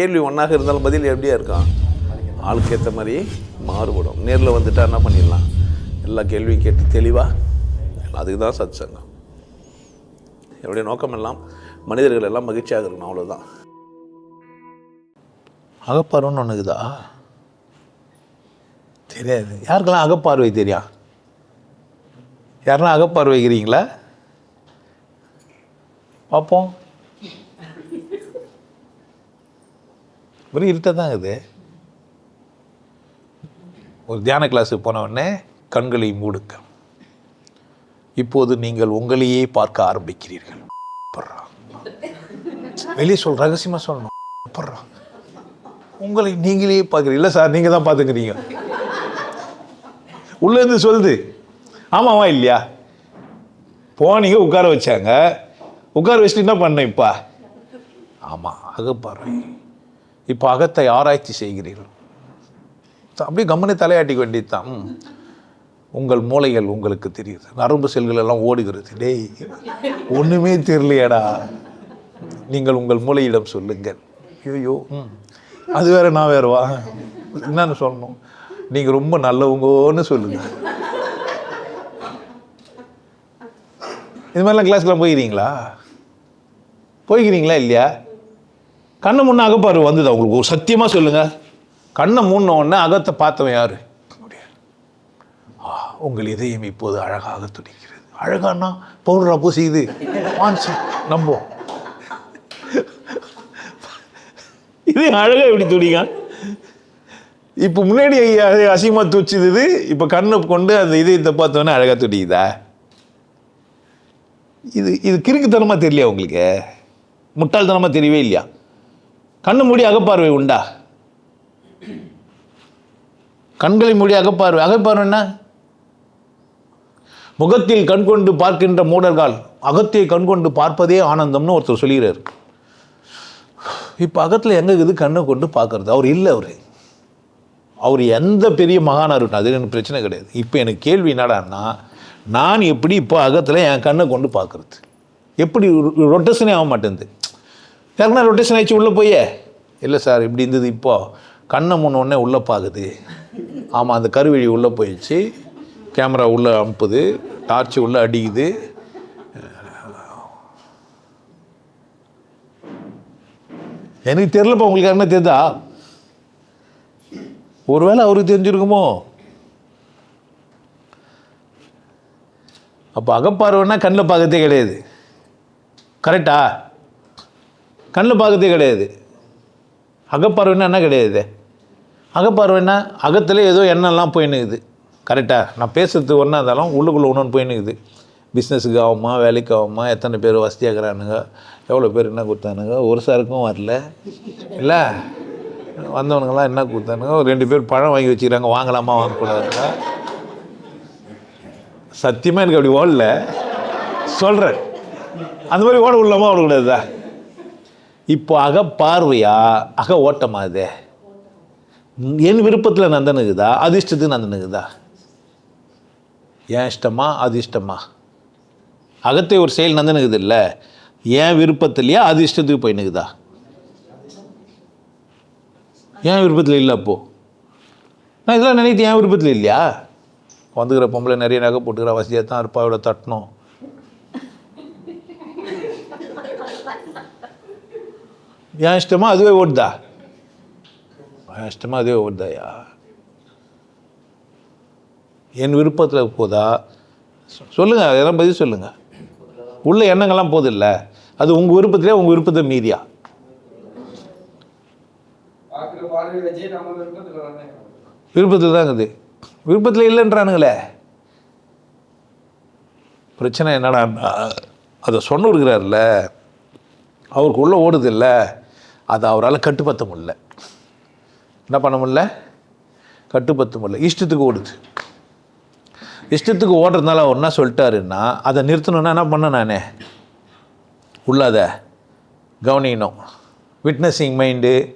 கேள்வி ஒன்றாக இருந்தாலும் பதில் எப்படியா இருக்கான் ஆளுக்கு ஏற்ற மாதிரி மாறுபடும். நேரில் வந்துட்டா என்ன பண்ணிடலாம்? எல்லா கேள்வியும் கேட்டு தெளிவாக அதுக்கு தான் சத் சங்கம் என்னுடைய நோக்கம் எல்லாம் மனிதர்கள் எல்லாம் மகிழ்ச்சியாக இருக்கணும் அவ்வளோதான் அகப்பார்வைன்னு ஒன்று தெரியாது. யாருக்கெல்லாம் அகப்பார்வை தெரியா? யாரெல்லாம் அகப்பார்வைக்கிறீங்களா பார்ப்போம். வெறும் இருட்டாக தான் இது. ஒரு தியான கிளாஸுக்கு போன உடனே கண்களை மூடுங்க. இப்போது நீங்கள் உங்களையே பார்க்க ஆரம்பிக்கிறீர்கள். வெளியே சொல் ரகசியமாக சொல்லணும். பர்றா. உங்களை நீங்களே பார்க்குறீங்க இல்லை சார் நீங்கள் தான் பார்த்துக்கிறீங்க. உள்ளேருந்து சொல்லுது. ஆமாவா இல்லையா? போனீங்க உட்கார வச்சாங்க. உட்கார வச்சுட்டு என்ன பண்ண இப்போ? ஆமாம் அகப்பார்வை இப்போ அகத்தை ஆராய்ச்சி செய்கிறீர்கள். அப்படியே கம்மனை தலையாட்டிக்க வேண்டியது தான் உங்கள் மூளைகள் உங்களுக்கு தெரியுது. நரம்பு செல்கள் எல்லாம் ஓடுகிறது. டேய் ஒன்றுமே தெரியலையடா. நீங்கள் உங்கள் மூளையிடம் சொல்லுங்கள். ஐயோ ம். அது வேற நான் வேறு வா என்னன்னு சொல்லணும். நீங்கள் ரொம்ப நல்லவங்கன்னு சொல்லுங்கள் இது மாதிரிலாம் கிளாஸ்லாம் போயிருக்கீங்களா? போய்க்கிறீங்களா இல்லையா? கண்ணை முன்னே அகப்பாரு வந்ததா உங்களுக்கு ஒரு சத்தியமாக சொல்லுங்கள் கண்ணை மூடின உடனே அகத்தை பார்த்தவன் யாரு? ஆ, உங்கள் இதயம் இப்போது அழகாக துடிக்கிறது. அழகானா? பவுடரா பூசிக்குது. வான்சி நம்போம் இது அழகா எப்படி துடிங்க இப்போ முன்னாடி அசிங்கமாக அசிங்கமா இப்போ கண்ணை கொண்டு அந்த இதயத்தை பார்த்தோன்னே அழகாக துடிக்குதா? இது இது கிறுக்குத்தனமாக தெரியலையா உங்களுக்கு? முட்டாள்தனமாக தெரியவே இல்லையா? கண்ணு மூடி அகப்பார்வை உண்டா? கண்களை மூடி அகப்பார்வை. அகப்பார்வை என்ன? முகத்தில் கண் கொண்டு பார்க்கின்ற மூடர்கள் அகத்தை கண்கொண்டு பார்ப்பதே ஆனந்தம்னு ஒருத்தர் சொல்லுகிறார். இப்போ அகத்தில் எங்கே இருக்குது? கண்ணை கொண்டு பார்க்கறது. அவர் இல்லை அவர். அவர் எந்த பெரிய மகானாக இருக்கட்டும் அது எனக்கு பிரச்சனை கிடையாது. இப்போ எனக்கு கேள்வி என்னடான்னா நான் எப்படி இப்போ அகத்தில் என் கண்ணை கொண்டு பார்க்கறது? எப்படி ரொட்டசனே ஆக மாட்டேங்குது. யாருன்னா ரொட்டேஷன் ஆயிடுச்சு உள்ளே போயே. இல்லை சார் இப்படி இருந்தது இப்போது கண்ணை முன்ன உள்ளே பார்க்குது ஆமாம் அந்த கருவழி உள்ளே போயிடுச்சு. கேமரா உள்ளே அனுப்புது டார்ச் உள்ளே அடிக்குது. எனக்கு தெரிலப்பா உங்களுக்கு என்ன தெரிதா ஒருவேளை அவருக்கு தெரிஞ்சிருக்குமோ? அப்போ அகப்பார்வைன்னா கண்ணில் பார்க்கறதே கிடையாது. கரெக்டா கண்ணில் பார்க்கறதே கிடையாது. அகப்பார்வைன்னா என்ன கிடையாது? அகப்பார்வைன்னா அகத்தில் ஏதோ எண்ணெல்லாம் போயின்னுக்குது கரெக்டாக நான் பேசுறது ஒன்றா இருந்தாலும் உள்ளுக்குள்ளே ஒன்று போயின்னுக்குது பிஸ்னஸுக்கு ஆகுமா வேலைக்கு ஆகுமா எத்தனை பேர் வசதியாகிறானுங்க எவ்வளோ பேர் என்ன கொடுத்தானுங்க ஒரு சாருக்கும் வரல. இல்லை? வந்தவனுங்கெல்லாம் என்ன கொடுத்தானுங்க ஒரு ரெண்டு பேர் பழம் வாங்கி வச்சுக்கிறாங்க வாங்கலாமா வாங்கக்கூடாதுங்க சத்தியமாக எனக்கு அப்படி ஓடல. சொல்கிறேன் அந்த மாதிரி ஓட விடலாமா ஓடக்கூடாதுதான் இப்போ அக பார்வையா அக ஓட்டமா இது? என் விருப்பத்தில் நந்தனுக்குதா? அது இஷ்டத்துக்கு நந்தனுக்குதா? ஏன் இஷ்டமா அது இஷ்டமா? அகத்தை ஒரு செயல் நந்தனுக்குது இல்லை? ஏன் விருப்பத்திலையா அது இஷ்டத்துக்கு போயினுக்குதா? ஏன் விருப்பத்தில் இல்லை அப்போ? நான் இதெல்லாம் நினைத்து ஏன் விருப்பத்தில் இல்லையா? வந்துக்கிற பொம்பளை நிறைய நகை போட்டுக்கிற வசதியாக தான் இருப்பா இவ்வளோ தட்டணும். என் இஷ்டமா அதுவே ஓடுதா என் இஷ்டமா அதுவே ஓடுதாயா என் விருப்பத்தில் போதா சொ- சொல்லுங்க எல்லாம் பதில் சொல்லுங்க உள்ள எண்ணங்கள்லாம் போதில்ல அது உங்கள் விருப்பத்திலே உங்கள் விருப்பத்தை நம்ம விருப்பத்தில் தானே இருக்குது விருப்பத்தில் இல்லைன்றானுங்களே பிரச்சனை என்னடா அதை சொன்ன இருக்கிறார்ல அவருக்கு உள்ளே ஓடுது இல்லை அதை அவரால் கட்டுப்படுத்த முடியல. என்ன பண்ண முடியல? கட்டுப்படுத்த முடியல. இஷ்டத்துக்கு ஓடுது. இஷ்டத்துக்கு ஓடுறதுனால அவர் என்ன சொல்லிட்டாருன்னா அதை நிறுத்தணுன்னா என்ன பண்ண நானே? உள்ளாத. கவனிக்கணும். விட்னஸிங் மைண்டு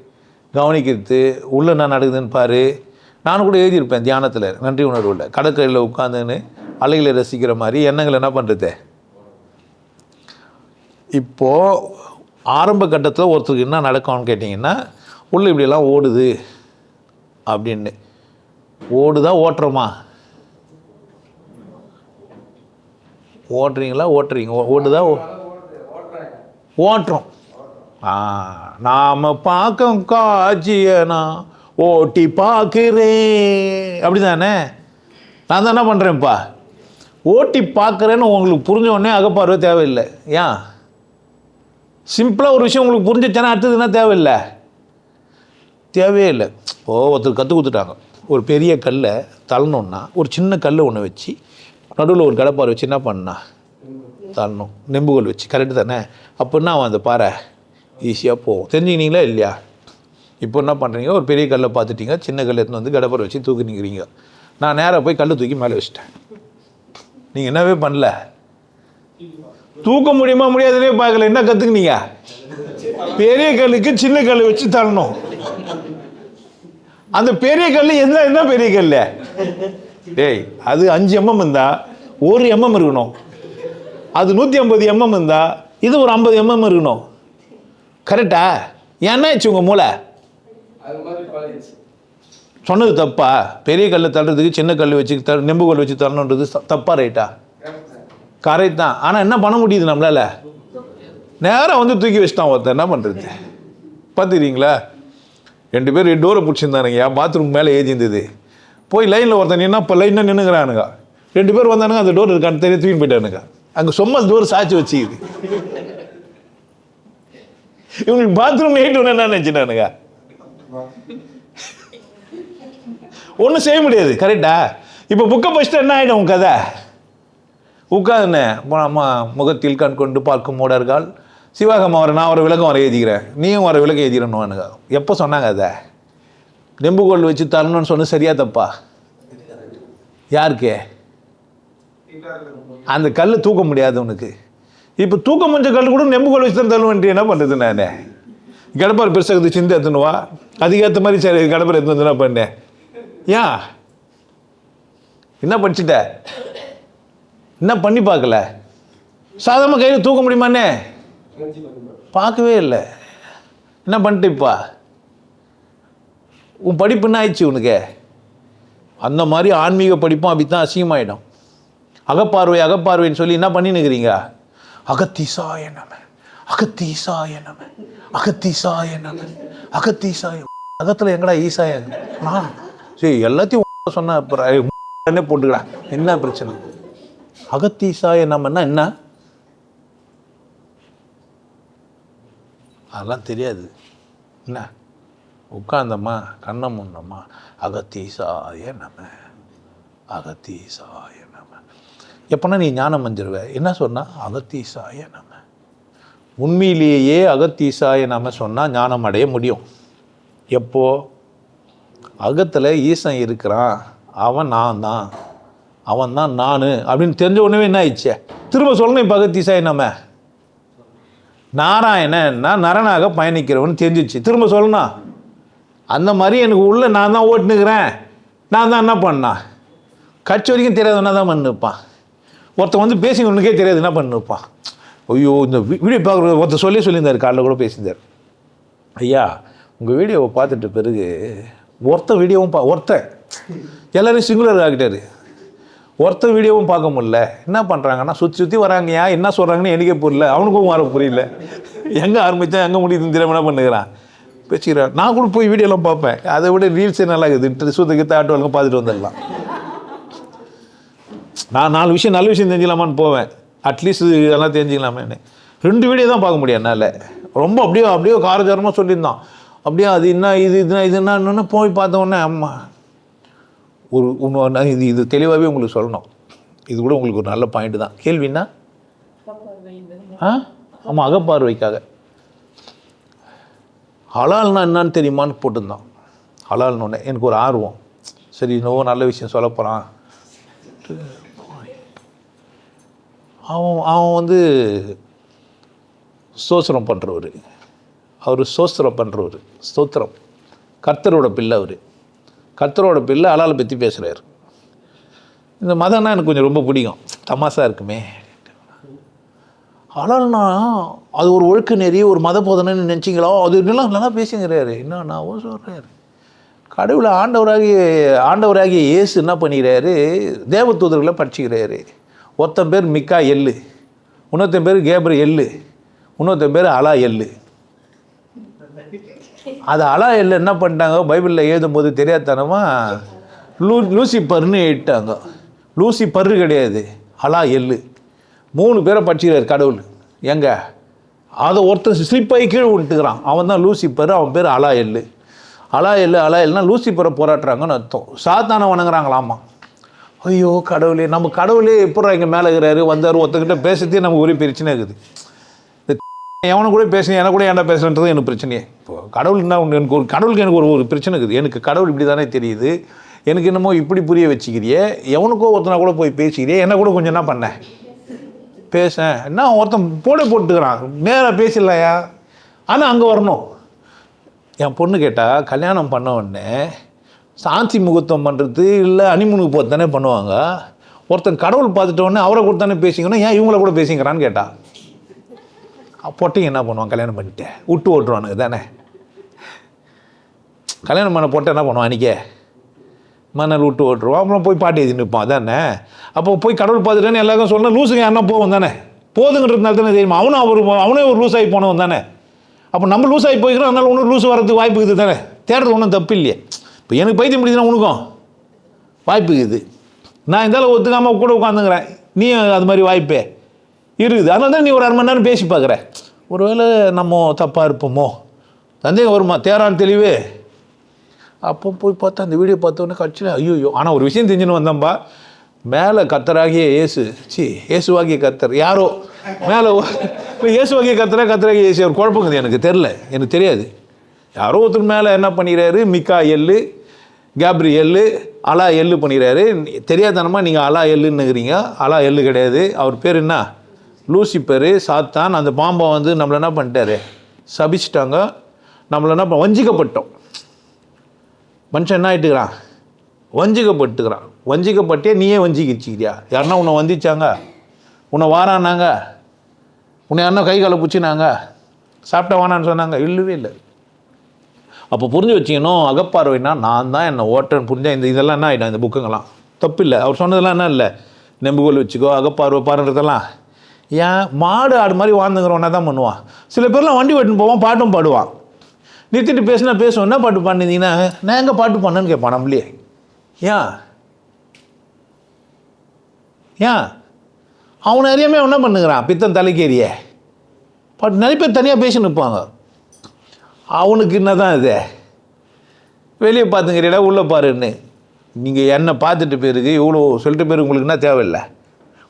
கவனிக்கிறது. உள்ளே என்ன நடக்குதுன்னு பாரு. நான் கூட எழுதியிருப்பேன் தியானத்தில். நன்றி உணர்வில். கடற்கரையில் உட்காந்துன்னு அலைகளை ரசிக்கிற மாதிரி எண்ணங்களை என்ன பண்ணுறது இப்போது ஆரம்ப கட்டத்தில் ஒருத்தருக்கு என்ன நடக்கும்னு கேட்டிங்கன்னா உள்ளே இப்படியெல்லாம் ஓடுது அப்படின்னு. ஓடுதா ஓட்டுறோமா? ஓட்டுறீங்களா ஓட்டுறீங்க ஓ- ஓடுதா ஓ- ஓட்டுறோம். நாம் பார்க்கும் பார்க்க காட்சியனா ஓட்டி பார்க்குறேன். அப்படி தானே நான் தான் என்ன பண்ணுறேன்ப்பா ஓட்டி பார்க்குறேன்னு உங்களுக்கு புரிஞ்ச உடனே அகப்பார்வை தேவையில்லை. ஏன்? சிம்பிளாக ஒரு விஷயம் உங்களுக்கு புரிஞ்சிச்சேன்னா அடுத்தது என்ன தேவையில்லை? தேவையே இல்லை. ஓ ஒருத்தர் கற்றுக் கொடுத்துட்டாங்க. ஒரு பெரிய கல்லை தள்ளணுன்னா ஒரு சின்ன கல் ஒன்று வச்சு நடுவில் ஒரு கடப்பாரை வச்சு என்ன பண்ணா? தள்ளணும். நெம்புகோல் வச்சு. கரெக்டு தானே? அப்படின்னா அவன் அந்த பாறை ஈஸியாக போகும். தெரிஞ்சுக்கினீங்களா இல்லையா? இப்போ என்ன பண்ணுறீங்க ஒரு பெரிய கல்லை பார்த்துட்டீங்க. சின்ன கல் எடுத்துன்னு வந்து கடப்பாரை வச்சு தூக்கி நிற்கிறீங்க நான் நேராக போய் கல் தூக்கி மேலே வச்சிட்டேன். நீங்கள் என்னவே பண்ணல. தூக்க முடியுமா முடியாதுன்னே பார்க்கல. என்ன கற்றுக்குனீங்க பெரிய கல்லுக்கு சின்ன கல் வச்சு தள்ளணும். அந்த பெரிய கல் என்ன என்ன பெரிய கல் டேய் அது அஞ்சு எம்எம் இருந்தா ஒரு எம்எம் இருக்கணும். அது நூற்றி ஐம்பது எம்எம் இருந்தா இது ஒரு ஐம்பது எம்எம் இருக்கணும். கரெக்டா? என்ன ஆச்சு உங்கள் மூளை? சொன்னது தப்பா. பெரிய கல்லை தள்ளுறதுக்கு சின்ன கல் வச்சு த நெம்பு கல் வச்சு தள்ளணுன்றது தப்பா ரைட்டா? கரெக்ட் தான். ஆனால் என்ன பண்ண முடியுது நம்மளால? நேராக வந்து தூக்கி வச்சிட்டான் ஒருத்தன். என்ன பண்ணுறது பார்த்துக்கிறீங்களா ரெண்டு பேர் டோரை பிடிச்சிருந்தானுங்க. என் பாத்ரூம் மேலே ஏஜிந்தது போய் லைனில் ஒருத்தன் நின்னா இப்போ லைனாக நின்றுங்கிறானுங்க ரெண்டு பேர் வந்தானுங்க அந்த டோர் இருக்கான்னு தெரிய தூக்கி போயிட்டானுங்க. அங்கே சும்மா டோர் சாய்ச்சி வச்சுக்குது. இவங்களுக்கு பாத்ரூம் எயிட் ஒன்று என்ன நினச்சிட்டானுங்க? ஒன்றும் செய்ய முடியாது. கரெக்டா இப்போ புக்கை படிச்சுட்டு என்ன ஆகிடும் உன் கதை? உட்காதுண்ணே அம்மா முகத்தில் கண் கொண்டு பார்க்கும் மூடர்கள். சிவகம் அவரை நான் ஒரு விளக்கம் வர எழுதிக்கிறேன். நீயும் வர விளக்கம் எழுதிக்கிறேன்னு எப்போ சொன்னாங்க அதை? நெம்புகோல் வச்சு தரணும்னு சொன்ன சரியா தப்பா? யாருக்கு? அந்த கல் தூக்க முடியாது உனக்கு. இப்போ தூக்க முடிஞ்ச கல் கூட நெம்புகோல் வச்சு தான் தள்ளுவேன் என்ன பண்ணுறது நான்? கடப்பார் பெருசாக சிந்தை எத்தணுவா அதுக்கேற்ற மாதிரி சரி கடப்பார் எடுத்து வந்து பண்ணேன் ஏன் என்ன படிச்சுட்ட? என்ன பண்ணி பார்க்கல? சாதாரண கையில் தூக்க முடியுமாண்ணே? பார்க்கவே இல்லை. என்ன பண்ணிட்டு இப்பா? உன் படிப்பு என்ன ஆயிடுச்சு உனக்கு? அந்த மாதிரி ஆன்மீக படிப்பும் அப்படித்தான் அசிங்கமாயிடும். அகப்பார்வை அகப்பார்வைன்னு சொல்லி என்ன பண்ணினுக்கிறீங்க அகத்தீசாய நம. அகத்தீசாய நம. அகத்தீசாய நம. அகத்தீசாய. அகத்தில் எங்கடா ஈசாய? சரி எல்லாத்தையும் சொன்ன அப்புறம் போட்டுக்கடா என்ன பிரச்சனை? அகத்தீசாய நம்மன்னா என்ன? அதெல்லாம் தெரியாது. என்ன? உட்காந்தம்மா கண்ணை முன்னம்மா அகத்தீசாய நம்ம அகத்தீசாய நம்ம எப்போனா நீ ஞானம் அஞ்சிருவ என்ன சொன்னால் அகத்தீசாய நம்ம உண்மையிலேயே அகத்தீசாய நம்ம சொன்னால் ஞானம் அடைய முடியும். எப்போ? அகத்தில் ஈசன் இருக்கிறான். அவன் நான் தான் அவன் தான் நான் அப்படின்னு தெரிஞ்ச உடனே என்ன ஆயிடுச்சு? திரும்ப சொல்லணும் இப்போ அகத்தீசாய நம்ம நாராயணன்னா நரனாக பயணிக்கிறவன் தெரிஞ்சிச்சு. திரும்ப சொல்லணும்? அந்த மாதிரி எனக்கு உள்ள நான் தான் ஓட்டுனுக்கிறேன். நான் தான் என்ன பண்ணா? கட்சி வரைக்கும் தெரியாதவனா தான் பண்ணிருப்பான். ஒருத்தன் வந்து பேசி உனக்கே தெரியாது என்ன பண்ணிருப்பான்? ஐயோ இந்த வீடியோ பார்க்குற ஒருத்தர் சொல்லி சொல்லியிருந்தார் காலைல கூட பேசியிருந்தார். ஐயா உங்கள் வீடியோவை பார்த்துட்டு பிறகு ஒருத்தன் வீடியோவும் பா ஒருத்தன். எல்லோரும் சிங்குலர் ஆகிட்டாரு. ஒருத்தர் வீடியோவும் பார்க்க முடியல. என்ன பண்ணுறாங்கன்னா சுற்றி சுற்றி வராங்கயா என்ன சொல்கிறாங்கன்னு எனக்கே புரியல. அவனுக்கும் வர புரியல. எங்கே ஆரம்பித்தா எங்கே முடியுதுன்னு தெரியாம என்ன பண்ணுகிறான்? பேசிக்கிறான். நான் கூட போய் வீடியோலாம் பார்ப்பேன். அதை விட ரீல்ஸே நல்லா இருக்குது? சுத்தக்கு தாட்டுவாங்க பார்த்துட்டு வந்துடலாம். நான் நாலு விஷயம் நல்ல விஷயம் தெரிஞ்சுக்கலாமான்னு போவேன். அட்லீஸ்ட் இதெல்லாம் தெரிஞ்சுக்கலாமேன்னு. ரெண்டு வீடியோ தான் பார்க்க முடியும் என்னால். ரொம்ப அப்படியே அப்படியே காரச்சாரமாக சொல்லியிருந்தான். அப்படியே அது என்ன இது இதுனா இது என்னன்னு போய் பார்த்த உடனே அம்மா ஒரு இன்னொரு இது இது தெளிவாகவே உங்களுக்கு சொல்லணும். இது கூட உங்களுக்கு ஒரு நல்ல பாயிண்ட் தான். கேள்வின்னா ஆ? ஆமாம் அகப்பார்வைக்காக. ஹலால்னா என்னன்னு தெரியுமான்னு போட்டிருந்தான். ஹலால்னு ஒன்று எனக்கு ஒரு ஆர்வம். சரி இன்னும் நல்ல விஷயம் சொல்ல போகிறான் அவன் அவன் வந்து ஸ்தோத்திரம் பண்ணுறவர் அவர் சோஸ்திரம் பண்ணுறவர் ஸ்தோத்திரம். கர்த்தரோட பிள்ளை அவர். கத்தரோட பிள்ளை அலால் பற்றி பேசுகிறார் இந்த மதம்னா எனக்கு கொஞ்சம் ரொம்ப பிடிக்கும். தமாசா இருக்குமே. அலால்னா அது ஒரு ஒழுக்க நெறி ஒரு மத போதனைன்னு நினச்சிங்களோ? அது நல்லா நல்லா பேசுங்கிறாரு. நான் சொல்கிறாரு கடவுளை ஆண்டவராகிய ஆண்டவராகிய இயேசு என்ன பண்ணிக்கிறாரு? தேவதூதர்களை படிச்சுக்கிறாரு. ஒருத்தன் பேர் மிக்கா எள்ளு இன்னொருத்தன் பேர் கேபர் எள்ளு இன்னொருத்தன் பேர் அலா எள்ளு. அது அலா எள்ளு என்ன பண்ணிட்டாங்க? பைபிளில் எழுதும்போது தெரியாதனமா லூ லூசிப்பர்னு எழுதிட்டாங்க. லூசி பர்ரு கிடையாது அலா எள்ளு மூணு பேரை படிச்சுக்கிறார் கடவுள். எங்க? அதை ஒருத்தர் ஸ்லிப்பாகி கீழே விட்டுக்கிறான் அவன் தான் லூசிப்பர் அவன் பேர் அலா எள்ளு அலா எள்ளு அலா எல்லுனா லூசிப்பரை போராட்டுறாங்கன்னு அர்த்தம். சாத்தானை வணங்குறாங்களாமா? ஐயோ கடவுளே நம்ம கடவுளே எப்போ இங்கே மேலே இருக்கிறாரு? வந்தார் ஒருத்தங்கிட்ட பேசுறதே நமக்கு ஒரே பிரச்சனை இருக்குது எவனை கூட பேசுனேன் எனக்கு கூட ஏன்டா பேசுறன்றது எனக்கு பிரச்சனையே. இப்போ கடவுள்னா ஒன்று எனக்கு ஒரு கடவுளுக்கு எனக்கு ஒரு ஒரு பிரச்சனை இருக்குது. எனக்கு கடவுள் இப்படி தானே தெரியுது. எனக்கு என்னமோ இப்படி புரிய வச்சுக்கிறியே. எவனுக்கோ ஒருத்தனா கூட போய் பேசிக்கிறியே. என்ன கூட கொஞ்சம் என்ன பண்ணேன் பேசேன் என்ன ஒருத்தன் போட போட்டுக்கிறான். நேராக பேசிடலையா? ஆனால் அங்கே வரணும். என் பொண்ணு கேட்டால் கல்யாணம் பண்ண உடனே சாந்தி முகூர்த்தம் பண்ணுறது இல்லை அனிமுனுக்கு போகிறது தானே பண்ணுவாங்க. ஒருத்தன் கடவுள் பார்த்துட்டோன்னே அவரை கூட தானே பேசிக்கணும். ஏன் இவங்கள கூட பேசிக்கிறான்னு கேட்டா. பொட்டையும் என்ன பண்ணுவான்? கல்யாணம் பண்ணிட்டு விட்டு ஓட்டுருவானுங்க தானே? கல்யாணம் பண்ண பொட்டை என்ன பண்ணுவான் அன்றைக்கே மணல் விட்டு ஓட்டுருவான். அப்புறம் போய் பாட்டி எழுதி நிற்பான் அதானே அப்போ போய் கடவுள் பார்த்துட்டேன்னு எல்லாருக்கும் சொன்னால் லூசுங்க யாருன்னா போவோம் தானே? போதுங்கிறதுனால தானே தெரியுமா. அவனும் அவர் அவனே ஒரு லூஸ் ஆகி போனவன் தானே? அப்போ நம்ம லூஸ் ஆகி போய்க்கிறோம் அதனால ஒன்றும் லூஸ் வரதுக்கு வாய்ப்பு இருக்குது தானே? தேடுறது ஒன்றும் தப்பு இல்லையே. இப்போ எனக்கு பைத்தியம் பிடிச்சுன்னா உனக்கும் வாய்ப்பு இருக்குது. நான் இருந்தாலும் ஒத்துக்காமல் கூட உட்காந்துங்கிறேன் நீ அது மாதிரி வாய்ப்பே. இருக்குது. அதனால தான் நீ ஒரு அரை மணி நேரம் பேசி பார்க்குற? ஒருவேளை நம்ம தப்பாக இருப்போமோ? சந்தேகம் வருமா? தேரான் தெளிவு. அப்போ போய் பார்த்தா அந்த வீடியோ பார்த்தோன்னே கட்சியில் ஐயோ ஆனால் ஒரு விஷயம் தெரிஞ்சுன்னு வந்தோம்பா மேலே கத்தராகிய இயேசு. சி இயேசுவாகிய கத்தர் யாரோ? மேலே இப்போ இயேசுவாகிய கத்தரா கத்தராகிய இயேசு ஒரு குழப்பங்குது எனக்கு தெரில எனக்கு தெரியாது. யாரோ ஒருத்தர் மேலே என்ன பண்ணிடுறாரு மிக்கா எள்ளு கேப்ரி எள்ளு அலா எள்ளு பண்ணிடுறாரு தெரியாதனமா நீங்கள் அலா எள்ளுன்னுக்கிறீங்க அலா எள்ளு கிடையாது. அவர் பேர் என்ன? லூசிப்பரு சாத்தான் அந்த பாம்பை வந்து நம்மளை என்ன பண்ணிட்டாரு? சபிச்சிட்டாங்க. நம்மளை என்ன வஞ்சிக்கப்பட்டோம். மனுஷன் என்ன ஆகிட்டுக்கிறான் வஞ்சிக்கப்பட்டுக்கிறான். வஞ்சிக்கப்பட்டே நீயே வஞ்சிக்கிச்சிக்கிறியா? யாருன்னா உன்னை வந்திச்சாங்க? உன்னை வாரானாங்க உன்னை யாருன்னா கை காலை பிடிச்சினாங்க சாப்பிட்ட வானான்னு சொன்னாங்க? இல்லவே இல்லை. அப்போ புரிஞ்சு வச்சுக்கணும் அகப்பார்வைனா நான் தான் என்னை ஓட்டன் புரிஞ்சால் இந்த இதெல்லாம் என்ன ஆகிடும் இந்த புக்குங்கெல்லாம்? தப்பு இல்லை அவர் சொன்னதெல்லாம் என்ன இல்லை? நெம்புகோல் வச்சுக்கோ அகப்பார்வை பாருன்றதெல்லாம். ஏன்? மாடு ஆடு மாதிரி வாழ்ந்துங்கிறவனா தான் பண்ணுவான். சில பேர்லாம் வண்டி வெட்டுன்னு போவான் பாட்டும் பாடுவான். நிறுத்திட்டு பேசினா பேசுவோம் என்ன பாட்டு பண்ணிருந்தீங்கன்னா நான் எங்கே பாட்டு பண்ணேன்னு கேட்பான் நம்மளே. ஏன் ஏன் அவனை அறியாமல் என்ன பண்ணுகிறான்? பித்தன் தலைக்கேறிய. பாட்டு நிறைய பேர் தனியாக பேசி நிற்பாங்க. அவனுக்கு என்ன தான் இது? வெளியே பார்த்துங்கிறீடா உள்ளே பாருன்னு. நீங்கள் என்னை பார்த்துட்டு பேருக்கு இவ்வளோ சொல்லிட்டு பேர் உங்களுக்கு என்ன தேவையில்லை?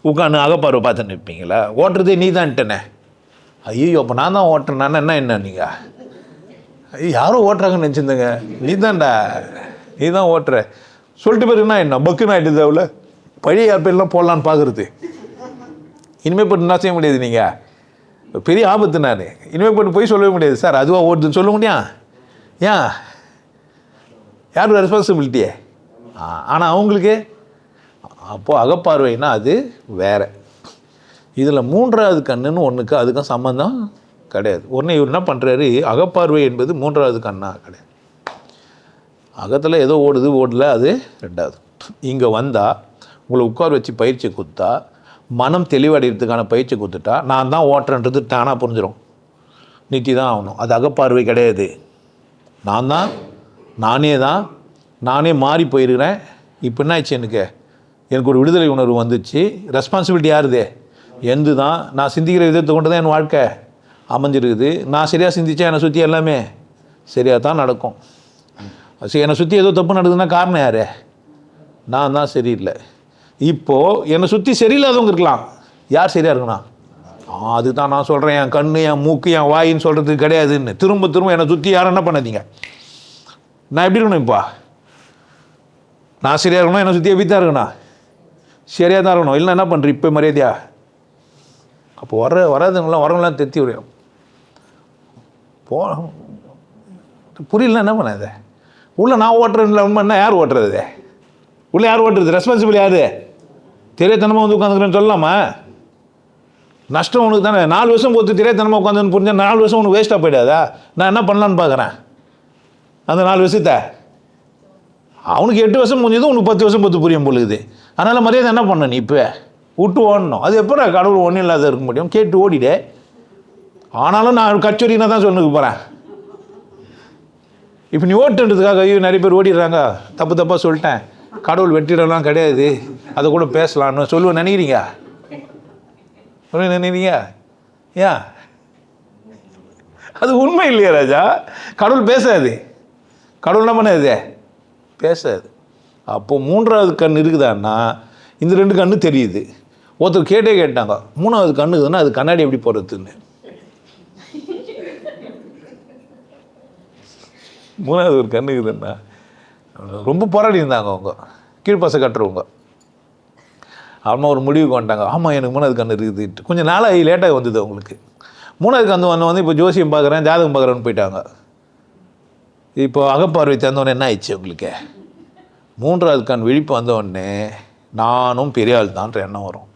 உட்காந்து அகப்பார்வை பார்த்து நிற்பீங்களா ஓட்டுறதே நீ தான்ட்டனே ஐயோ அப்போ நான் தான் ஓட்டுறேன். என்ன என்ன நீங்கள் ஐயோ யாரும் ஓட்டுறாங்கன்னு நினச்சிருந்தேங்க. நீ தான்டா நீ தான் ஓட்டுற. சொல்லிட்டு பிறகுனா என்ன பக்குன்னு ஆகிடுது அவ்வளோ பழைய யார் போடலான்னு பார்க்குறது இனிமேல் போட்டு என்ன செய்ய முடியாது நீங்கள் பெரிய ஆபத்து நான். இனிமேல் போட்டு போய் சொல்லவே முடியாது. சார் அதுவாக ஓட்டுதுன்னு சொல்ல முடியும் ஏன்? யார் ரெஸ்பான்சிபிலிட்டியே ஆனால் அவங்களுக்கு அப்போது அகப்பார்வைனா அது வேற. இதில் மூன்றாவது கண்ணுன்னு ஒன்றுக்கு அதுக்கும் சம்மந்தம் கிடையாது. உடனே இவர் என்ன பண்ணுறாரு அகப்பார்வை என்பது மூன்றாவது கண்ணா கிடையாது. அகத்தில் ஏதோ ஓடுது ஓடல அது ரெண்டாவது. இங்கே வந்தால் உங்களை உட்கார வச்சு பயிற்சி கொடுத்தா மனம் தெளிவடைகிறதுக்கான பயிற்சி கொடுத்துட்டா நான் தான் ஓட்டுறேன்றது தானாக புரிஞ்சிடும் நித்தி தான் ஆகணும். அது அகப்பார்வை கிடையாது. நான் தான் நானே தான் நானே மாறி போயிருக்கிறேன். இப்போ என்ன ஆச்சு எனக்கு? எனக்கு ஒரு விடுதலை உணர்வு வந்துச்சு. ரெஸ்பான்சிபிலிட்டி யாருது? எந்து தான் நான் சிந்திக்கிற விதத்தை கொண்டு தான் என் வாழ்க்கை அமைஞ்சிருக்குது. நான் சரியாக சிந்திச்சா என்னை சுற்றி எல்லாமே சரியாக தான் நடக்கும். சரி என்னை சுற்றி ஏதோ தப்பு நடக்குதுன்னா காரணம் யார்? நான் தான் சரியில்லை. இப்போது என்னை சுற்றி சரியில்லாதவங்க இருக்கலாம். யார் சரியாக இருக்கணும்? அதுதான் நான் சொல்கிறேன் என் கண் என் மூக்கு என் வாயின்னு சொல்கிறது கிடையாதுன்னு. திரும்ப திரும்ப என்னை சுற்றி யாரும் என்ன பண்ணாதீங்க? நான் எப்படி இருக்கணும் இப்போ? நான் சரியாக இருக்கணும் என்னை சுற்றி எப்படி தான் இருக்கணும்? சரியாக தான் இருக்கணும். இல்லை என்ன பண்ணுறேன் இப்போ மரியாதையா? அப்போ வர வராதுங்களாம் வரவங்களாம் தெத்தி விடும் போ புரியல என்ன பண்ணாத உள்ளே நான் ஓட்டுறேன்ல என்ன? யார் ஓட்டுறது உள்ளே யார் ஓட்டுறது? ரெஸ்பான்சிபிள் யார்? தெரியாதனமாக வந்து உட்காந்துக்கிறேன்னு சொல்லலாமா? நஷ்டம் உனக்கு தானே. நாலு வருஷம் பொறுத்து தெரியாதனமாக உட்காந்துன்னு புரிஞ்சால் நாலு வருஷம் உனக்கு வேஸ்ட்டாக போயிடாதா? நான் என்ன பண்ணலான்னு பார்க்குறேன் அந்த நாலு வருஷத்தை? அவனுக்கு எட்டு வருஷம் முடிஞ்சது உனக்கு பத்து வருஷம் பத்து புரியும் பொழுது அதனால் மரியாதை என்ன பண்ண நீ இப்போ? விட்டு ஓடணும். அது எப்போ நான் கடவுள் ஒன்றும் இல்லாத இருக்க முடியும்? கேட்டு ஓடிடு. ஆனாலும் நான் கச்சேரினா தான் சொல்லுக்கு போகிறேன் இப்போ நீ ஓட்டுன்றதுக்காக ஐயோ நிறைய பேர் ஓடிடுறாங்க. தப்பு தப்பாக சொல்லிட்டேன். கடவுள் வெட்டிடலாம் கிடையாது. அதை கூட பேசலான்னு சொல்லுவேன் நினைக்கிறீங்க? சொல்ல நினைக்கிறீங்க? ஏன்? அது உண்மை இல்லையா ராஜா. கடவுள் பேசாது. கடவுள் என்ன பண்ணாது பேசாது. அப்போது மூன்றாவது கண் இருக்குதான்னா இந்த ரெண்டு கண்ணு தெரியுது. ஒருத்தர் கேட்டே கேட்டாங்க மூணாவது கண்ணுக்குதுன்னா அது கண்ணாடி எப்படி போடுறதுன்னு. மூணாவது ஒரு கண்ணு இருக்குதுன்னா ரொம்ப போராடி இருந்தாங்க அவங்க. கீழ்ப்பாசை கட்டுறவங்க. அப்புறமா ஒரு முடிவுக்கு வந்துட்டாங்க ஆமாம் எனக்கு மூணாவது கண்ணு இருக்குதுன்ட்டு. கொஞ்சம் நாளாகி லேட்டாக வந்தது அவங்களுக்கு. மூணாவது கண்ணு வந்த வந்து இப்போ ஜோசியம் பார்க்குறேன் ஜாதகம் பார்க்குறேன்னு போயிட்டாங்க. இப்போ அகப்பார்வை தந்தோடனே என்ன ஆயிடுச்சு உங்களுக்கு? மூன்றாவது கண் விழிப்பு வந்த நானும் பெரிய ஆள் தான்ற எண்ணம் வரும்.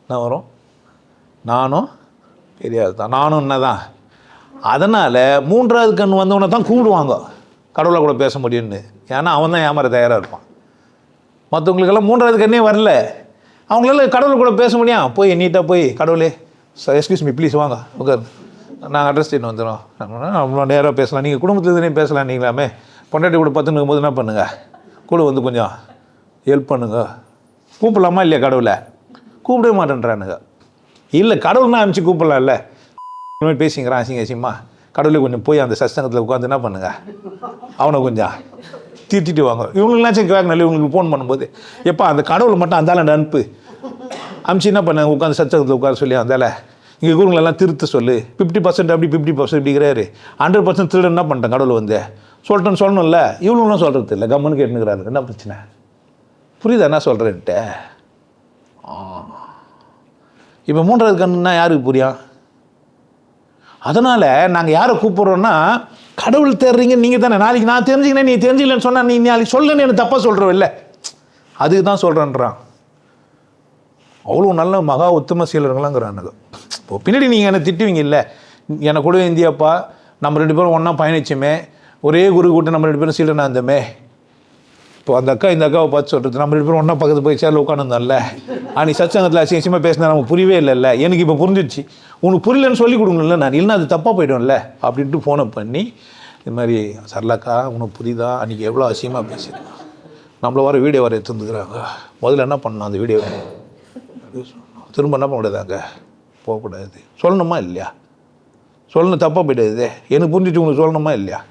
என்ன வரும்? நானும் பெரிய ஆள் தான். நானும் என்ன தான்? அதனால் மூன்றாவது கண் வந்தவொடனே தான் கூப்பிடுவாங்க. கடவுளை கூட பேச முடியும்னு. ஏன்னா அவன் தான் ஏமாற தயாராக இருப்பான். மற்றவங்களுக்கெல்லாம் மூன்றாவது கண்ணே வரல. அவங்களால கடவுள் கூட பேச முடியும். போய் நீட்டாக போய் கடவுளே எக்ஸ்கியூஸ் மீ ப்ளீஸ் வாங்க உட்காந்து நாங்கள் அட்ரஸ் செய்யணும் வந்துடும் அவ்வளோ நேராக பேசலாம். நீங்கள் குடும்பத்துலேருந்தே பேசலாம் நீங்களாமே. பொண்டாட்டி கூட பார்த்து போது என்ன பண்ணுங்கள் கூட வந்து கொஞ்சம் ஹெல்ப் பண்ணுங்க. கூப்பிடலாமா இல்லையா கடவுளை? கூப்பிடவே மாட்டேன்றானுங்க. இல்லை கடவுள்னா அனுப்பிச்சு கூப்பிடலாம்ல. இந்த மாதிரி பேசிங்கிறான் அசிங்க அசிங்கமா. கடவுளே கொஞ்சம் போய் அந்த சஸ்தங்கத்தில் உட்காந்து என்ன பண்ணுங்க? அவனை கொஞ்சம் தீர்த்திட்டு வாங்க. இவங்களுக்குலாம் கேட்கணும் இவங்களுக்கு ஃபோன் பண்ணும்போது எப்பா அந்த கடவுளை மட்டும் அந்தால அனுப்பு. அமிச்சு என்ன பண்ண? உட்காந்து சத்சங்கத்தில் உட்கார சொல்லி அந்தால இங்கே குருங்களெல்லாம் திருத்த சொல்லு. ஃபிஃப்டி பர்சன்ட் அப்படி ஃபிஃப்டி பர்சன்ட் இப்படிங்கிறாரு. ஹண்ட்ரட் பர்சன்ட் திருடன் என்ன பண்ணிட்டேன் கடவுள் வந்து? சொல்லிட்டேன்னு சொல்லணும்ல. இவங்களும் சொல்கிறது இல்லை. கம்மனு கேட்டுனுக்கிறாரு என்ன பிரச்சனை? புரியுதா என்ன சொல்கிறேன்ட்டு இப்போ மூன்றாவது கண்ணுன்னா யாருக்கு புரியும்? அதனால் நாங்கள் யாரை கூப்பிட்றோன்னா கடவுள் தேடுறீங்க நீங்கள் தானே. நாளைக்கு நான் தெரிஞ்சுக்கினேன் நீ தெரிஞ்சுக்கலன்னு சொன்னால் நீ நாளைக்கு சொல்லணும்னு எனக்கு தப்பாக சொல்கிறோம் இல்லை? அதுக்கு தான் சொல்கிறேன்றான் அவ்வளோ நல்ல மகா உத்தம அது இப்போ பின்னாடி நீங்கள் என்னை திட்டுவீங்க இல்லை எனக்கு கூட இந்தியாப்பா நம்ம ரெண்டு பேரும் ஒன்றா பயணிச்சோமே ஒரே குரு கூட்டம் நம்ம ரெண்டு பேரும் சீலனாக இருந்தோமே? இப்போ அந்த அக்கா இந்த அக்காவை பார்த்து சொல்கிறது நம்ம ரெண்டு பேரும் ஒன்றா பக்கத்து போய் சேரில் உட்காந்துருந்தோம்ல அன்னைக்கு சச்சங்கத்தில் அசிங்கசியமாக பேசினா நமக்கு புரியவே இல்லைல்ல? எனக்கு இப்போ புரிஞ்சிச்சு உனக்கு புரியலன்னு சொல்லி கொடுங்கல நான்? இல்லைன்னா அது தப்பாக போயிடும்ல? அப்படின்ட்டு ஃபோனை பண்ணி இது மாதிரி சரலாக்கா உனக்கு புரியுதா? அன்றைக்கி எவ்வளோ அசியமாக பேசியிருக்கேன் நம்மள வர வீடியோ வர எடுத்துருந்துக்கிறாங்க. முதல்ல என்ன பண்ணணும் அந்த வீடியோ திரும்ப என்ன பண்ணக்கூடாதாங்க போகக்கூடாது. சொல்லணுமா இல்லையா? சொல்லணும் தப்பாக போயிடாது. எனக்கு புரிஞ்சிச்சு உங்களுக்கு சொல்லணுமா இல்லையா?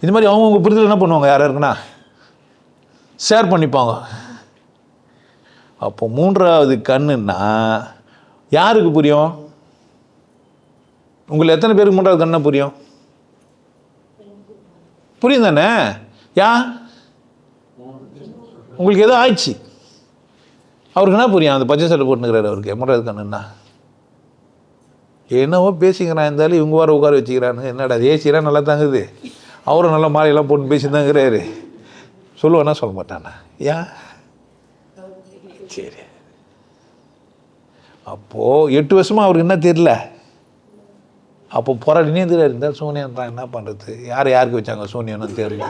இது மாதிரி அவங்கவுங்க புரிதல் என்ன பண்ணுவாங்க? யாராக இருக்குன்னா ஷேர் பண்ணிப்பாங்க. அப்போ மூன்றாவது கண்ணுன்னா யாருக்கு புரியும்? உங்களை எத்தனை பேருக்கு மூன்றாவது கண்ணா புரியும்? புரியும் தானே? யா? உங்களுக்கு ஏதோ ஆயிடுச்சு. அவருக்கு என்ன புரியும்? அந்த பச்சை சட்டை போட்டுனுக்கிறாரு அவருக்கு. மூன்றாவது கண்ணுன்னா. என்னவோ பேசிக்கிறான் இருந்தாலும் இவங்க வர உட்கார வச்சுக்கிறான்னு என்னடா ஏசிலாம் நல்லா தாங்குது. அவரும் நல்லா மாலையெல்லாம் போட்டு பேசி தாங்கிறாரு சொல்லுவேன்னா சொல்ல மாட்டானா? ஏன்? சரி. அப்போது எட்டு வருஷமாக அவருக்கு என்ன தெரியல? அப்போ போராடினே தெரியாது இருந்தால் சூனியம் என்ன பண்ணுறது யார் யாருக்கு வச்சாங்க சூனியம்னு தெரியல.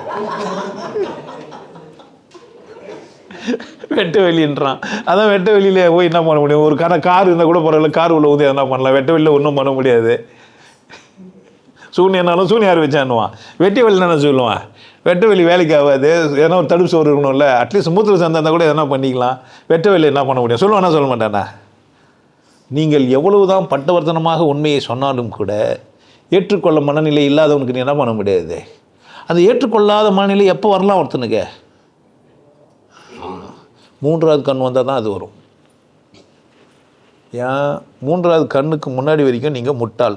வெட்ட வெளின்றான் அதான் வெட்ட வெளியில் போய் என்ன பண்ண முடியும்? ஒரு கடை கார் இருந்தால் கூட பரவாயில்ல கார் உள்ள ஊதி என்ன பண்ணலாம். வெட்ட வெளியில் ஒன்றும் பண்ண முடியாது. சூனியனாலும் சூனியார் வச்சான்னுவான். வெட்டி வெளி சொல்லுவான்? வெட்ட வெளி வேலைக்கு ஆகாது. ஏன்னா ஒரு தடுப்பு சோறு இருக்கணும்ல. அட்லீஸ்ட் மூத்திர சந்தா கூட எதனா பண்ணிக்கலாம். வெட்ட வெளியில் என்ன பண்ண முடியும்? சொல்லுவானா சொல்ல மாட்டானா? நீங்கள் எவ்வளவுதான் பட்டவர்த்தனமாக உண்மையை சொன்னாலும் கூட ஏற்றுக்கொள்ள மனநிலை இல்லாதவனுக்கு நீ என்ன பண்ண முடியாது? அந்த ஏற்றுக்கொள்ளாத மனநிலை எப்போ வரலாம் ஒருத்தனுக்கு? மூன்றாவது கண் வந்தால் தான் அது வரும். ஏன்? மூன்றாவது கண்ணுக்கு முன்னாடி வரைக்கும் நீங்கள் முட்டாள்.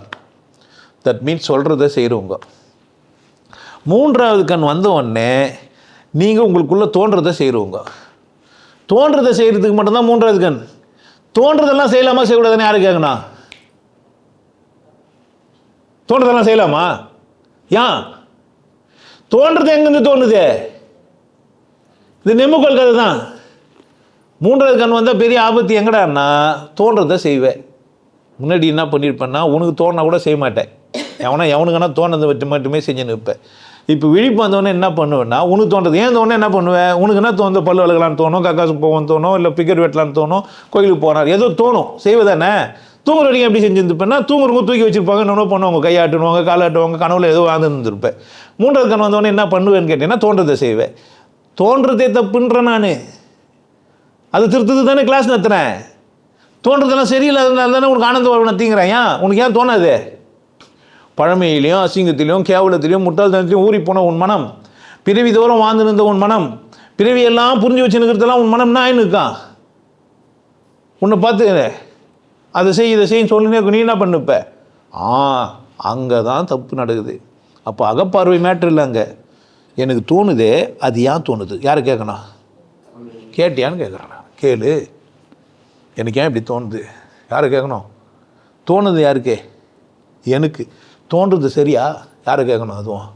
தட் மீன்ஸ் சொல்கிறத செய்கிறவங்க மூன்றாவது கண் வந்த உடனே நீங்கள் உங்களுக்குள்ளே தோன்றதை செய்கிறவங்க தோன்றதை செய்கிறதுக்கு மட்டும்தான் மூன்றாவது கண். தோன்றதெல்லாம் செய்யலாமா செய்யக்கூடாதுன்னு யாரு கேட்கணும் தோன்றதெல்லாம் செய்யலாமா? ஏன்? தோன்றது எங்கேருந்து தோணுது? இது நெம்முக்கோல் கதை தான் மூன்றாவது கண் வந்தால் பெரிய ஆபத்து. எங்கடான்னா தோன்றதை செய்வேன். முன்னாடி என்ன பண்ணியிருப்பேன்னா உனக்கு தோணுனா கூட செய்ய மாட்டேன். எவனா எவனுக்குன்னா தோணுதை வச்சு மட்டுமே செஞ்சு நிற்பேன். இப்போ விழிப்பு வந்தவொடனே என்ன பண்ணுவேன்னா உனக்கு தோன்றது. ஏன் தோணே என்ன பண்ணுவேன்? உனக்கு என்ன தோணுது? பல்லு வளர்க்கலான்னு தோணும் கக்காசு போவோம் தோணும் இல்லை பிக்கெட் வெட்டலான்னு தோணும் கோயிலுக்கு போனார் ஏதோ தோணும். செய்வதானே தூங்குற வரைக்கும் எப்படி செஞ்சுருப்பேன்னா தூங்குறவங்க தூக்கி வச்சிருப்பாங்க என்ன பண்ணுவாங்க கையாட்டுவாங்க காலாட்டுவாங்க கனவுல ஏதோ வாழ்ந்துருந்துருப்பேன் மூன்றாவது கண் வந்தவொடனே என்ன பண்ணுவேன்னு கேட்டீங்கன்னா தோன்றதை செய்வேன். தோன்றதே தப்புன்ற நான். அது திருத்தது தானே கிளாஸ் நடத்துகிறேன் தோன்றதெல்லாம் சரியில்லாததுனால தானே உனக்கு ஆனந்த வாழ்வு நடத்திங்கிறேன் ஏன்? உனக்கு ஏன் தோணாது? பழமையிலையும் அசிங்கத்திலையும் கேவலத்திலையும் முட்டாள்தனத்திலையும் ஊறி போன உன் மனம் பிறவி தோறும் வாழ்ந்து நின்ற உன் மனம் பிறவியெல்லாம் புரிஞ்சு வச்சுருக்கிறதெல்லாம் உன் மனம் நான் இருக்கான் உன்னை பார்த்து அதை செய் இதை செய்யும் சொல்லினே நீ என்ன பண்ணுப்ப? ஆ அங்கே தான் தப்பு நடக்குது. அப்போ அகப்பார்வை மேட்ரு இல்லை அங்கே. எனக்கு தோணுதே அது ஏன் தோணுது? யாரை கேட்கணும் கேட்டியான்னு கேட்குறேன் கேளு. எனக்கு ஏன் இப்படி தோணுது? யாரை கேட்கணும் தோணுது யாருக்கு? எனக்கு. தோன்றது சரியா? யாரை கேட்கணும் அதுவும்?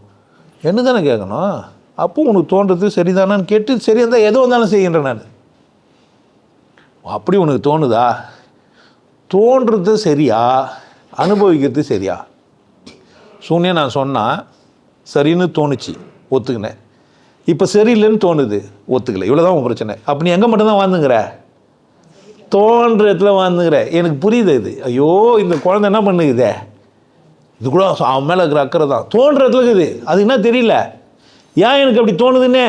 என்ன தானே கேட்கணும் அப்போ உனக்கு தோன்றது சரிதானான்னு கேட்டு சரியாக இருந்தால் எது வந்தாலும் செய்கின்றேன் நான். அப்படி உனக்கு தோணுதா? தோன்றது சரியா? அனுபவிக்கிறது சரியா? சூன்யம் நான் சொன்னால் சரின்னு தோணுச்சு. ஒத்துக்கினேன். இப்போ சரியில்லைன்னு தோணுது. ஒத்துக்கல. இவ்வளோதான் உன் பிரச்சனை. அப்போ நீ எங்கே மட்டும்தான் வாழ்ந்துங்கிற? தோன்ற இடத்துல வாழ்ந்துங்கிற. எனக்கு புரியுது இது. ஐயோ இந்த குழந்தை என்ன பண்ணுது இது? கூட அவன் மேலே இருக்கிற அக்கறை தான். தோன்ற இடத்துல இருக்குது. அது என்ன தெரியல. ஏன் எனக்கு அப்படி தோணுதுன்னே?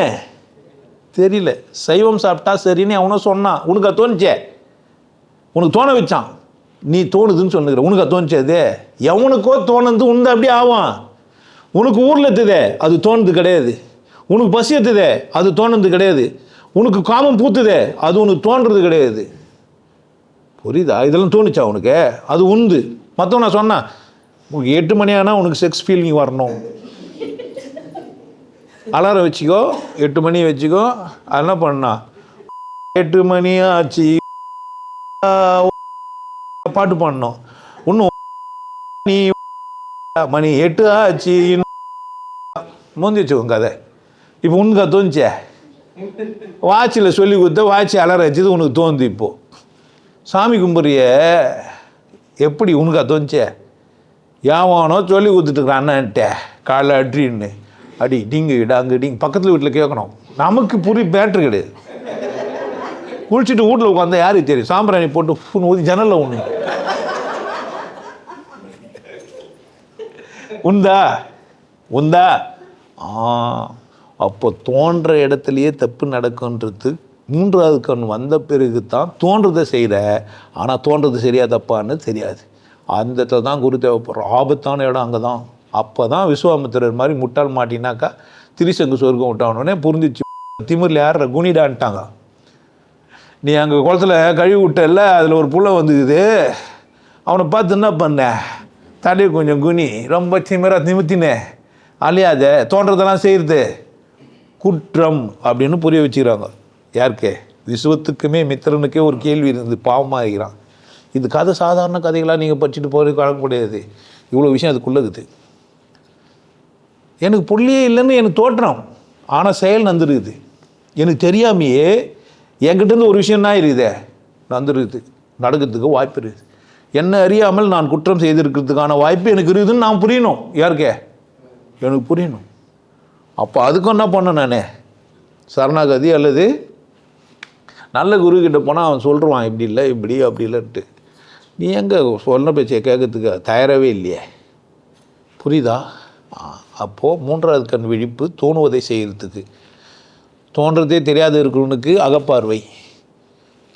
தெரியல. சைவம் சாப்பிட்டா சரின்னு அவனும் சொன்னான். உனக்கு அது தோணுச்சே? உனக்கு தோண வச்சான். நீ தோணுதுன்னு சொன்னுக்கிற உனக்கு அது எவனுக்கோ தோணுது உண்டு அப்படியே ஆவான். உனக்கு ஊரில் இருக்குதே. அது தோணுது கிடையாது. உனக்கு பசி எத்துதே அது தோணுது கிடையாது. உனக்கு காமம் பூத்துதே அது உனக்கு தோன்றது கிடையாது. புரியுதா? இதெல்லாம் தோணுச்சா உனக்கு? அது உண்டு. மற்றவன் நான் சொன்னேன் உனக்கு எட்டு மணி ஆனால் உனக்கு செக்ஸ் ஃபீலிங் வரணும். அலாரம் வச்சுக்கோ எட்டு மணி வச்சுக்கோ. அது என்ன பண்ணா? எட்டு மணி ஆச்சு. பாட்டு பாடணும். இன்னும் நீ மணி எட்டு ஆச்சு. மூந்தி வச்சுக்கோங்க கதை. இப்போ உனக்கு தோணுச்சே? வாட்சில் சொல்லி கொடுத்த வாட்சி அலற வச்சது உனக்கு தோணுது இப்போது சாமி கும்புறிய எப்படி உனக்கு தோணுச்சே? யாவானோ சொல்லி கொடுத்துட்டுருக்குறான் அண்ணன்ட்ட காலைல அட்ரின்னு அடி டிங்கு டாங்கு. டிங் பக்கத்தில் வீட்டில் கேட்கணும் நமக்கு புரி பேட்ரு கிடையாது. குளிச்சுட்டு வீட்டில் உட்காந்தா யாருக்கு தெரியும்? சாம்பிராணி போட்டு ஃபுன் ஊதி ஜன்னலில் ஒன்று உண்டா? உண்டா? ஆ. அப்போ தோன்ற இடத்துலையே தப்பு நடக்குன்றது மூன்றாவது கண் வந்த பிறகு தான் தோன்றதை செய்கிற ஆனால் தோன்றது சரியா தப்பான்னு தெரியாது. அந்த இடத்துல தான் குரு தேவைப்படுறோம் ஆபத்தான இடம் அங்கே தான் அப்போ தான் விஸ்வாமித்திரர் மாதிரி முட்டாள் மாட்டினாக்கா திரிசங்கு சொர்க்கம் விட்டானோடனே புரிஞ்சிச்சு. திமிரில் யார் குனிடான்ட்டாங்க. நீ அங்கே குளத்துல கழுவி விட்டல அதில் ஒரு புள்ள வந்துக்குது. அவனை பார்த்து என்ன பண்ண? தடையை கொஞ்சம் குனி. ரொம்ப திமிராக நிமித்தினே அழியாத. தோன்றதெல்லாம் செய்கிறது குற்றம் அப்படின்னு புரிய வச்சுக்கிறாங்க. யாருக்கே? விசுவத்துக்குமே மித்திரனுக்கே ஒரு கேள்வி இருந்து பாவமாக இருக்கிறான். இது கதை சாதாரண கதைகளாக நீங்கள் படிச்சுட்டு போகிறது கலக்க இவ்வளோ விஷயம் அதுக்குள்ளே இருக்குது எனக்கு புள்ளியே இல்லைன்னு எனக்கு தோற்றம். ஆனால் செயல் நந்துருக்குது. எனக்கு தெரியாமையே என்கிட்டேருந்து ஒரு விஷயம் தான் இருக்குதே நந்துருக்குது. நடக்கிறதுக்கு வாய்ப்பு இருக்குது. என்ன அறியாமல் நான் குற்றம் செய்திருக்கிறதுக்கான வாய்ப்பு எனக்கு இருக்குதுன்னு நான் புரியணும். யாருக்கே? எனக்கு புரியணும். அப்போ அதுக்கும் என்ன பண்ணேன் நான்? சரணாகதி அல்லது நல்ல குரு கிட்ட போனால் அவன் சொல்கிறான் இப்படி இல்லை இப்படி அப்படி இல்லைன்ட்டு. நீ எங்கே சொன்ன பேச்சியை கேட்கறதுக்கு தயாராகவே இல்லையே? புரியுதா? அப்போது மூன்றாவது கண் விழிப்பு தோணுவதை செய்கிறதுக்கு தோன்றதே தெரியாத இருக்கிறவனுக்கு அகப்பார்வை.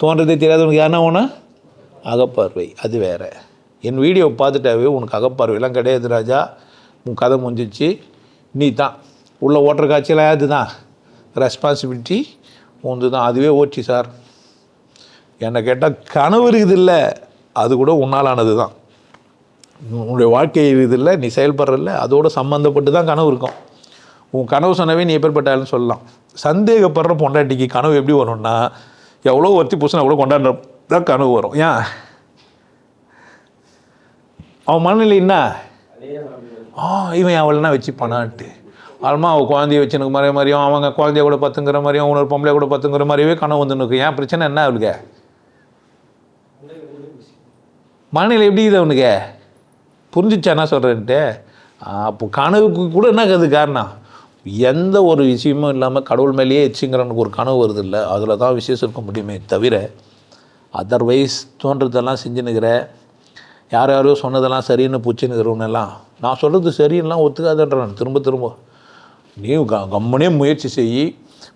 தோன்றதே தெரியாதவனுக்கு யாருன்னா ஒன்று அகப்பார்வை. அது வேற. என் வீடியோ பார்த்துட்டாவே உனக்கு அகப்பார்வையெல்லாம் கிடையாது ராஜா. உன் கதை முடிஞ்சிச்சு. நீ தான். உள்ள ஓட்டுற காட்சியெல்லாம் அது தான் ரெஸ்பான்சிபிலிட்டி உந்து தான் அதுவே ஓச்சு சார். என்னை கேட்டால் கனவு இருக்குது இல்லை அது கூட உன்னாலானது தான் உன்னுடைய வாழ்க்கை இருக்குதில்ல. நீ செயல்படுறதில்ல அதோட சம்மந்தப்பட்டு தான் கனவு இருக்கும். உன் கனவு சொன்னவே நீ எப்பேற்பட்டாலும் சொல்லலாம். சந்தேகப்படுற பொண்டாட்டிக்கு கனவு எப்படி வரும்னா எவ்வளோ ஒருத்தி புருஷன் எவ்வளோ கொண்டாடுற தான் கனவு வரும். ஏன்? அவன் மனநிலை என்ன? ஆ இவன் அவளை வச்சுப்பானான்ட்டு. ஆல்மா அவள் குழந்தைய வச்சுனுக்கு மாதிரி மாதிரியும் அவங்க குழந்தைய கூட பத்துங்கிற மாதிரியும் இன்னொரு பொம்பளை கூட பத்துங்கிற மாதிரியே கனவு வந்து ஏன்? பிரச்சனை என்ன அவளுக்கு? மனநிலை எப்படி இது அவனுக்கு? புரிஞ்சிச்சா என்ன சொல்கிறேன்ட்டு அப்போ கனவுக்கு கூட என்ன அது காரணம்? எந்த ஒரு விஷயமும் இல்லாமல் கடவுள் மேலேயே எச்சுங்கிறனுக்கு ஒரு கனவு வருது இல்லை அதில் தான் விசேஷம் இருக்க முடியுமே தவிர அதர்வைஸ் தோன்றதெல்லாம் செஞ்சுனுக்கிற யார் யாரோ சொன்னதெல்லாம் சரின்னு பூச்சின்னுக்கிறவனெல்லாம் நான் சொல்கிறது சரின்னெலாம் ஒத்துக்காதுன்றான். திரும்ப திரும்ப. நீ க கம்மனே முயற்சி செய்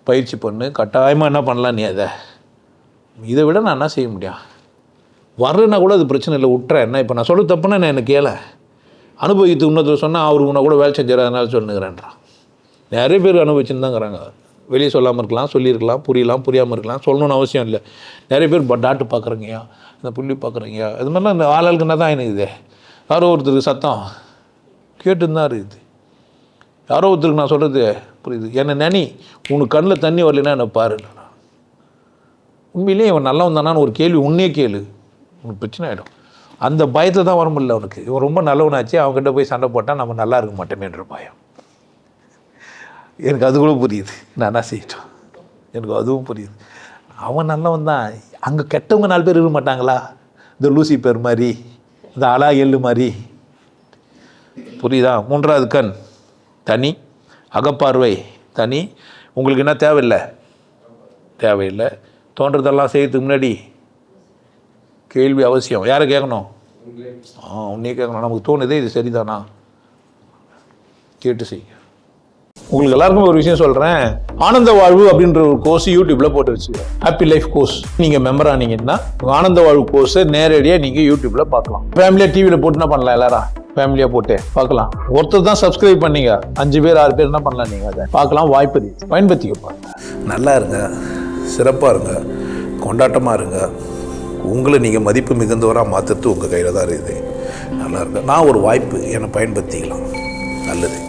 பயிற்சி பண்ணு. கட்டாயமாக என்ன பண்ணலாம் நீ அதை? இதை விட நான் என்ன செய்ய முடியும்? வரலன்னா கூட அது பிரச்சனை இல்லை. விட்டுறேன் என்ன இப்போ நான் சொல்ல தப்புன்னா நான் எனக்கு கேள? அனுபவித்து இன்னொருத்தர் சொன்னால் அவர் உன்னை கூட வேலை செஞ்சார் அதனால சொன்னுக்கிறேன்றான் நிறைய பேர் அனுபவிச்சுன்னுதாங்கிறாங்க வெளியே சொல்லாமல் இருக்கலாம் சொல்லியிருக்கலாம் புரியலாம் புரியாமல் இருக்கலாம். சொல்லணும்னு அவசியம் இல்லை. நிறைய பேர் டாட்டு பார்க்குறீங்கயா இந்த புள்ளி பார்க்குறீங்க இது மாதிரிலாம் இந்த ஆளாளுக்கு என்ன தான் எனக்கு இது யாரோ ஒருத்தருக்கு சத்தம். கேட்டுன்னு தான் இருக்குது. யாரோ ஒருத்தருக்கு நான் சொல்கிறது புரியுது. என்னை நினை உனக்கு கண்ணில் தண்ணி வரலைன்னா என்னை பாரு உண்மையிலேயே இவன் நல்லா வந்தானான்னு ஒரு கேள்வி உன்னே கேளு. உனக்கு பிரச்சனை ஆகிடும் அந்த பயத்தில் தான் வர முடியல அவனுக்கு. இவன் ரொம்ப நல்லவனாச்சு அவன்கிட்ட போய் சண்டை போட்டால் நம்ம நல்லா இருக்க மாட்டோமேன்ற பயம். எனக்கு அது கூட புரியுது. நான் என்ன செய்யட்டும்? எனக்கு அதுவும் புரியுது. அவன் நல்லவன் தான். அங்கே கெட்டவங்க நாலு பேர் இருக்க மாட்டாங்களா? இந்த லூசி பேர் மாதிரி இந்த அலா எள்ளு மாதிரி. புரியுதா? மூன்றாவது கண். தனி அகப்பார்வை தனி. உங்களுக்கு என்ன தேவையில்லை? தேவையில்லை. தோன்றதெல்லாம் செய்யறதுக்கு முன்னாடி கேள்வி அவசியம். யாரை கேட்கணும்? ஆ உன்னே கேட்கணும். நமக்கு தோணுதே இது சரிதானா? கேட்டு செய். உங்களுக்கு எல்லாருக்கும் ஒரு விஷயம் சொல்கிறேன் ஆனந்த வாழ்வு அப்படின்ற ஒரு கோர்ஸ் யூடியூப்பில் போட்டு வச்சு ஹாப்பி லைஃப் கோர்ஸ் நீங்கள் மெம்பர் ஆனீங்கன்னா ஆனந்த வாழ்வு கோர்ஸை நேரடியாக நீங்கள் யூடியூப்பில் பார்க்கலாம். ஃபேமிலியாக டிவியில் போட்டு என்ன பண்ணலாம் எல்லாரும்? ஃபேமிலியாக போட்டு பார்க்கலாம். ஒருத்தர் தான் சப்ஸ்கிரைப் பண்ணீங்க. அஞ்சு பேர் ஆறு பேர் என்ன பண்ணலாம் நீங்கள் அதை? பார்க்கலாம் வாய்ப்பு இருக்கு. பயன்படுத்திக்க நல்லா இருங்க. சிறப்பாக இருங்க. கொண்டாட்டமாக இருங்க. உங்களை நீங்கள் மதிப்பு மிகுந்தவராக மாற்றுறது உங்கள் கையில் தான் இருக்குது. நல்லா இருங்க. நான் ஒரு வாய்ப்பு என்னை பயன்படுத்திக்கலாம். நல்லது.